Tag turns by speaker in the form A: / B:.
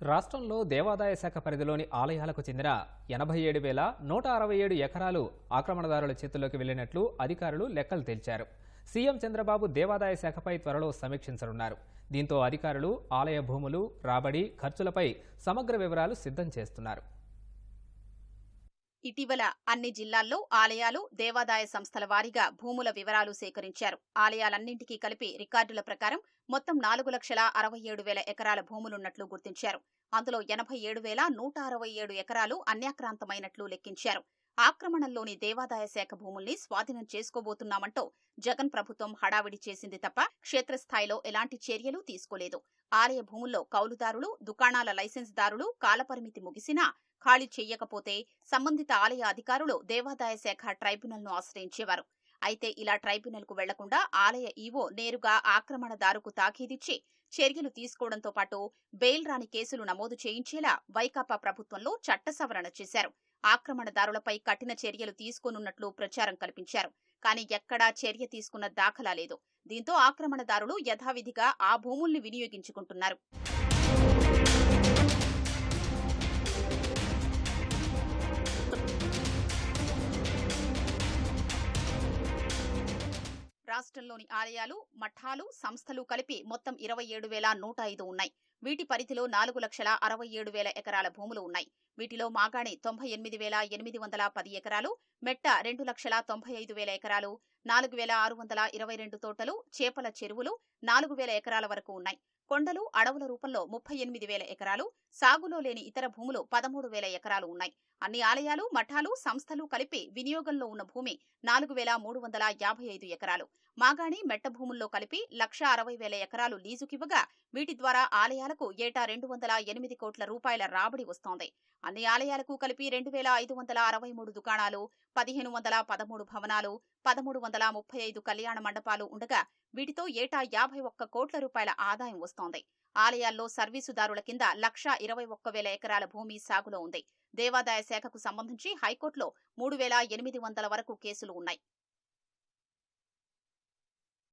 A: రాష్ట్రంలో దేవాదాయ శాఖ పరిధిలోని ఆలయాలకు చెందిన ఎనభై ఏడు వేల నూట అరవై ఏడు ఎకరాలు ఆక్రమణదారుల చేతుల్లోకి వెళ్ళినట్లు అధికారులు లెక్కలు తేల్చారు. సీఎం చంద్రబాబు దేవాదాయ శాఖపై త్వరలో సమీక్షించనున్నారు. దీంతో అధికారులు ఆలయ భూములు రాబడి ఖర్చులపై సమగ్ర వివరాలు సిద్ధం చేస్తున్నారు.
B: ఇటీవల అన్ని జిల్లాల్లో ఆలయాలు దేవాదాయ సంస్థల వారీగా భూముల వివరాలు సేకరించారు. ఆలయాలన్నింటికీ కలిపి రికార్డుల ప్రకారం మొత్తం నాలుగు లక్షల అరవై ఏడు వేల ఎకరాల భూములున్నట్లు గుర్తించారు. అందులో ఎనభై ఏడు వేల నూట అరవై ఏడు ఎకరాలు అన్యాక్రాంతమైనట్లు లెక్కించారు. ఆక్రమణంలోని దేవాదాయ శాఖ భూముల్ని స్వాధీనం చేసుకోబోతున్నామంటూ జగన్ ప్రభుత్వం హడావిడి చేసింది తప్ప క్షేత్రస్థాయిలో ఎలాంటి చర్యలు తీసుకోలేదు. ఆలయ భూముల్లో కౌలుదారులు దుకాణాల లైసెన్స్దారులు కాలపరిమితి ముగిసినా ఖాళీ చేయకపోతే సంబంధిత ఆలయ అధికారులు దేవాదాయ శాఖ ట్రైబ్యునల్ను ఆశ్రయించేవారు. అయితే ఇలా ట్రైబ్యునల్కు వెళ్ళకుండా ఆలయ ఈవో నేరుగా ఆక్రమణదారుకు తాకీదిచ్చి చర్యలు తీసుకోవడంతో పాటు బెయిల్ రాని కేసులు నమోదు చేయించేలా వైకాపా ప్రభుత్వంలో చట్ట సవరణ చేశారు. ఆక్రమణదారులపై కఠిన చర్యలు తీసుకోనున్నట్లు ప్రచారం కల్పించారు. కానీ ఎక్కడా చర్య తీసుకున్న దాఖలా లేదు. దీంతో ఆక్రమణదారులు యథావిధిగా ఆ భూముల్ని వినియోగించుకుంటున్నారు. రాష్ట్రంలోని ఆలయాలు మఠాలు సంస్థలు కలిపి మొత్తం ఇరవై ఏడు వేల నూట ఐదు ఉన్నాయి. వీటి పరిధిలో నాలుగు లక్షల అరవై ఏడు వేల ఎకరాల భూములు ఉన్నాయి. వీటిలో మాగాణి తొంభై ఎనిమిది వేల ఎనిమిది వందల పది ఎకరాలు మెట్ట రెండు లక్షల తొంభై ఐదు వేల ఎకరాలు నాలుగు వేల ఆరు వందల ఇరవై రెండు తోటలు చేపల చెరువులు నాలుగు వేల ఎకరాల వరకు ఉన్నాయి. కొండలు అడవుల రూపంలో ముప్పై ఎనిమిది వేల ఎకరాలు సాగులో లేని ఇతర భూములు పదమూడు వేల ఎకరాలు ఉన్నాయి. అన్ని ఆలయాలు మఠాలు సంస్థలు కలిపి వినియోగంలో ఉన్న భూమి నాలుగు వేల మూడు వందల యాభై ఐదు ఎకరాలు. మాగాణి మెట్ట భూముల్లో కలిపి లక్ష అరవై వేల ఎకరాలు లీజుకివ్వగా వీటి ద్వారా ఆలయాలకు ఏటా రెండు వందల ఎనిమిది కోట్ల రూపాయల రాబడి వస్తోంది. అన్ని ఆలయాలకు కలిపి రెండు వేల ఐదు వందల అరవై మూడు దుకాణాలు పదిహేను వందల పదమూడు భవనాలు పదమూడు వందల ముప్పై ఐదు కళ్యాణ మండపాలు ఉండగా వీటితో ఏటా యాభై ఒక్క కోట్ల రూపాయల ఆదాయం వస్తోంది. ఆలయాల్లో సర్వీసుదారుల కింద లక్ష ఇరవై ఒక్క వేల ఎకరాల భూమి సాగులో ఉంది. దేవాదాయ శాఖకు సంబంధించి హైకోర్టులో మూడు వేల ఎనిమిది వందల వరకు కేసులు ఉన్నాయి.